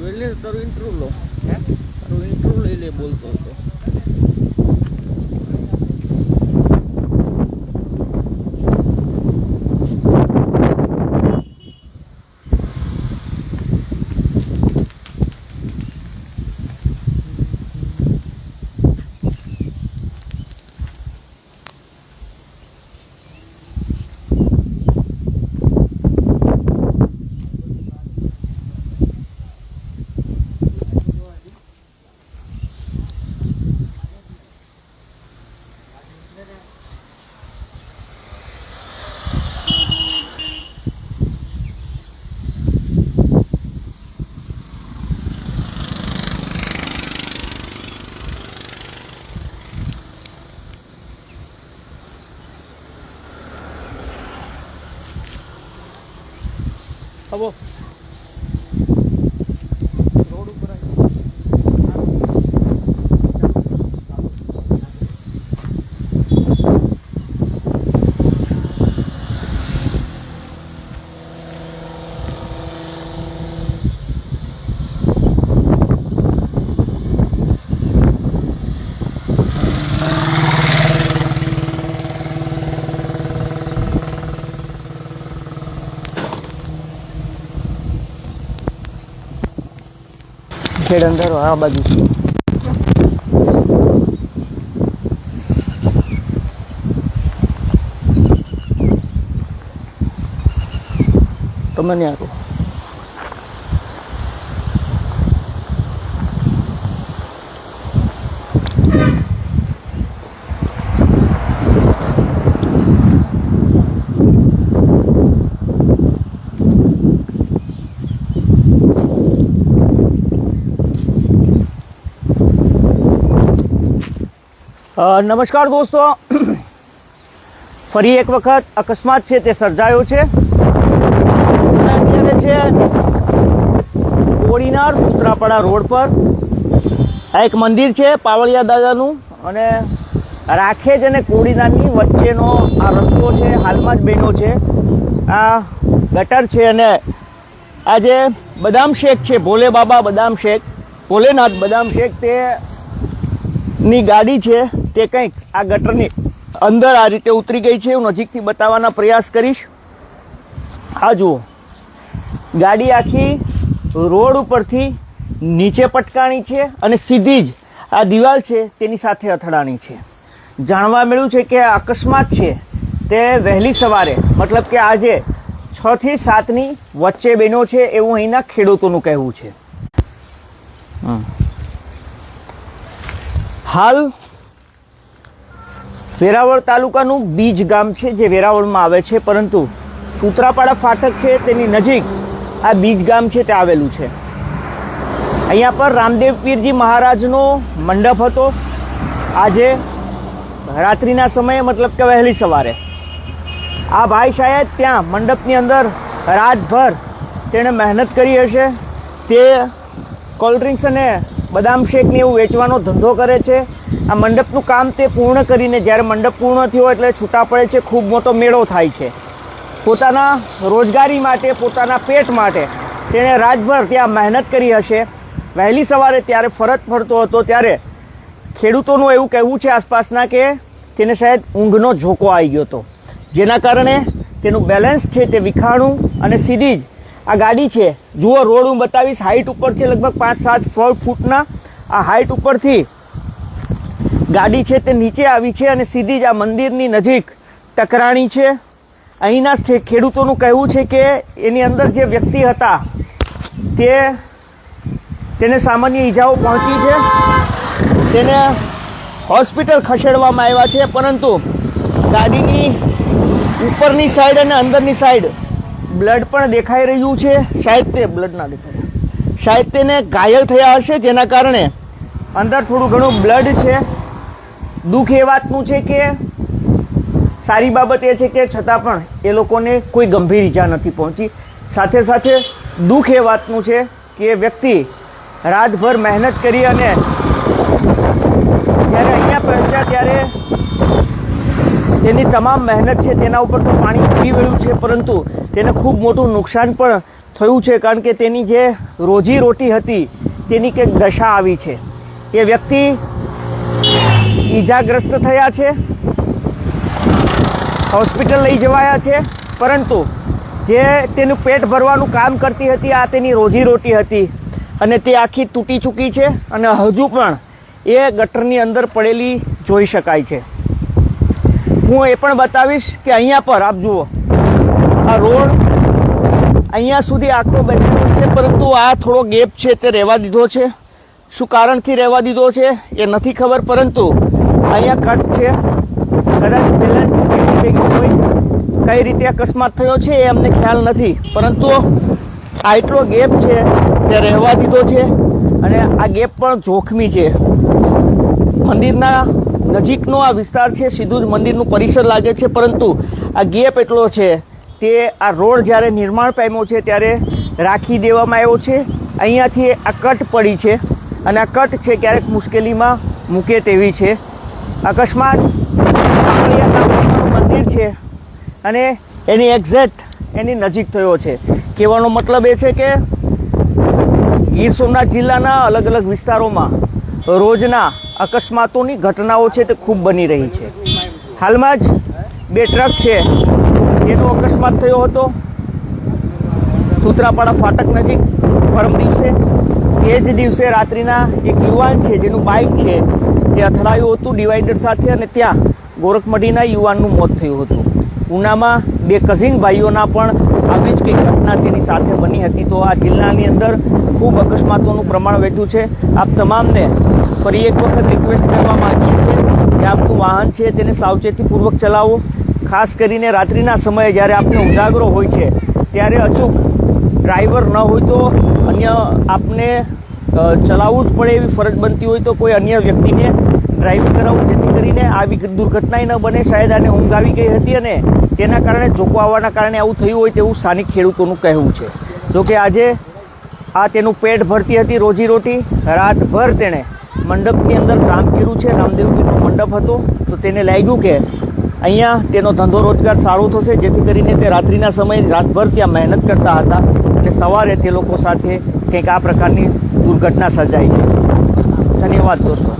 જોઈ લે તારું ઇન્ટરવ્યુ લો. તારું ઇન્ટરવ્યુ લઈ લે બોલતો હતો આવો રોડ ખેડ અંધારો આ બાજુ. છે તમે નમસ્કાર દોસ્તો. ફરી એક વખત અકસ્માત છે તે સર્જાયો છે. છે કોડીનાર સૂત્રાપાડા રોડ પર. આ એક મંદિર છે પાવળિયા દાદાનું. અને રાખેજ અને કોડીનારની વચ્ચેનો આ રસ્તો છે, હાલમાં જ બન્યો છે. આ ગટર છે અને આ જે બદામ શેક છે, ભોલે બાબા બદામ શેક, ભોલેનાથ બદામ શેક, તે ની ગાડી છે તે કંઈક આ ગટરની અંદર આ રીતે ઉતરી ગઈ છે હું નજીકથી બતાવવાના પ્રયાસ કરીશ. આ જુઓ. ગાડી આખી રોડ ઉપરથી નીચે પટકાણી છે અને સીધી જ આ દિવાલ છે તેની સાથે અથડાણી છે. જાણવા મળ્યું છે કે અકસ્માત છે તે વહેલી સવારે, મતલબ કે આજે છ થી સાતની વચ્ચે બન્યો છે એવું અહીંના ખેડૂતોનું કહેવું છે. હમ. હાલ વેરાવળ તાલુકાનું બીજ ગામ છે જે વેરાવળમાં આવે છે, પરંતુ સૂત્રાપાડા ફાટક છે તેની નજીક આ બીજ ગામ છે તે આવેલું છે. અહીંયા પર રામદેવ પીરજી મહારાજનો મંડપ હતો. આજે રાત્રિના સમયે મતલબ કે વહેલી સવારે. આ ભાઈ શાયદ ત્યાં મંડપની અંદર રાતભર તેણે મહેનત કરી હશે. તે કોલ્ડ ડ્રિંક્સ અને બદામ શેકને એવું વેચવાનો ધંધો કરે છે. આ મંડપનું કામ તે પૂર્ણ કરીને જ્યારે મંડપ પૂર્ણ થયો એટલે છૂટા પડે છે, ખૂબ મોટો મેળો થાય છે. પોતાના રોજગારી માટે, પોતાના પેટ માટે તેણે રાતભર ત્યાં મહેનત કરી હશે. વહેલી સવારે ત્યારે ફરજ ફરતો હતો, ત્યારે ખેડૂતોનું એવું કહેવું છે આસપાસના કે તેને શાયદ ઊંઘનો ઝોકો આવી ગયો હતો. જેના કારણે તેનું બેલેન્સ છે તે વિખાણું અને સીધી જ આ ગાડી છે. જુઓ, રોડ હું બતાવીશ. હાઈટ ઉપર છે લગભગ પાંચ, સાત ફૂટના. આ હાઈટ ઉપરથી ગાડી છે તે નીચે આવી છે અને સીધી જ આ મંદિરની નજીક ટકરાણી છે. અહીંના ખેડૂતોનું કહેવું છે કે એની અંદર જે વ્યક્તિ હતા, તે તેને સામાન્ય ઈજાઓ પહોંચી છે. તેને હોસ્પિટલ ખસેડવામાં આવ્યા છે, પરંતુ ગાડીની ઉપરની સાઈડ અને અંદરની સાઈડ બ્લડ પણ દેખાઈ રહ્યું છે. શાયદ તે બ્લડ ના દેખાય. શાયદ તેને ઘાયલ થયા હશે, જેના કારણે અંદર થોડું ઘણું બ્લડ છે. દુઃખ એ વાતનું છે કે સારી બાબત એ છે કે છતાં પણ એ લોકોને કોઈ ગંભીર ઈજા નથી પહોંચી. સાથે સાથે દુઃખ એ વાતનું છે કે વ્યક્તિ રાતભર મહેનત કરી અને જ્યારે અહીંયા પહોંચ્યા ત્યારે તેની તમામ મહેનત છે તેના ઉપર તો પાણી પી વળ્યું છે, પરંતુ તેને ખૂબ મોટું નુકસાન પણ થયું છે, કારણ કે તેની જે રોજી રોટી હતી, તેની કંઈક દશા આવી છે. એ વ્યક્તિ ઈજાગ્રસ્ત થયા છે, હોસ્પિટલ લઈ જવાયા છે, પરંતુ જે તેનું પેટ ભરવાનું કામ કરતી હતી, આ તેની રોજી રોટી હતી અને તે આખી તૂટી ચૂકી છે અને હજુ પણ એ ગટરની અંદર પડેલી જોઈ શકાય છે. હું એ પણ બતાવીશ કે અહીંયા પર, આપ જુઓ. આ રોડ અહીંયા સુધી આખો બનેલો છે, પરંતુ આ થોડો ગેપ છે, તે રહેવા દીધો છે. શું કારણથી રહેવા દીધો છે, એ નથી ખબર, પરંતુ અહીંયા કટ છે. કદાચ પહેલાંથી હોય. કઈ રીતે અકસ્માત થયો છે, એ અમને ખ્યાલ નથી. પરંતુ આ એટલો ગેપ છે, તે રહેવા દીધો છે, અને આ ગેપ પણ જોખમી છે. મંદિરના નજીકનો આ વિસ્તાર છે સીધું જ મંદિરનું પરિસર લાગે છે, પરંતુ આ ગેપ એટલો છે તે આ રોડ જ્યારે નિર્માણ પામ્યો છે ત્યારે રાખી દેવામાં આવ્યો છે. અહીંયાથી આ કટ પડી છે અને આ કટ છે ક્યારેક મુશ્કેલીમાં મૂકે તેવી છે. અકસ્માત, મંદિર છે અને એની એક્ઝેક્ટ એની નજીક થયો છે. કહેવાનો મતલબ એ છે કે ગીર સોમનાથ જિલ્લાના અલગ અલગ વિસ્તારોમાં રોજના અકસ્માતોની ઘટનાઓ છે તે ખૂબ બની રહી છે. હાલમાં જ બે ટ્રક છે. એનો અકસ્માત થયો હતો. સુત્રાપાડા ફાટક નજીક પરમ દિવસે. એ જ દિવસે રાત્રિના એક યુવાન છે, જેનું બાઇક છે, તે અથડાયું હતું ડિવાઈડર સાથે અને ત્યાં ગોરખમઢીના યુવાનનું મોત થયું હતું. ઉનામાં બે કઝિન ભાઈઓના પણ આવી જ કંઈક ઘટના તેની સાથે બની હતી. તો આ જિલ્લાની અંદર ખૂબ અકસ્માતોનું પ્રમાણ વધ્યું છે. આપ તમામને ફરી એક વખત રિક્વેસ્ટ કરવા માગીએ છીએ કે આપનું વાહન છે તેને સાવચેતીપૂર્વક ચલાવો. ખાસ કરીને રાત્રિના સમયે જ્યારે આપને ઉજાગરો હોય છે, ત્યારે અચૂક ડ્રાઈવર ન હોય તો અન્ય આપને ચલાવવું જ પડે એવી ફરજ બનતી હોય તો કોઈ અન્ય વ્યક્તિને ડ્રાઈવિંગ કરાવવું, જેથી કરીને આવી દુર્ઘટનાય ન બને. શાયદ આને ઊંઘ આવી ગઈ હતી અને તેના કારણે જોકો આવવાના કારણે આવું થયું હોય તેવું સ્થાનિક ખેડૂતોનું કહેવું છે. જોકે આજે આ તેનું પેટ ભરતી હતી રોજીરોટી. રાતભર તેણે મંડપની અંદર કામ કર્યું છે, રામદેવજીનો મંડપ હતો, તો તેને લાગ્યું કે અહીંયા તેનો ધંધો રોજગાર સારો થશે, જેથી કરીને તે રાત્રિના સમયે રાતભર ત્યાં મહેનત કરતા હતા અને સવારે તે લોકો સાથે કંઈક આ પ્રકારની દુર્ઘટના સર્જાય છે. ધન્યવાદ દોસ્તો.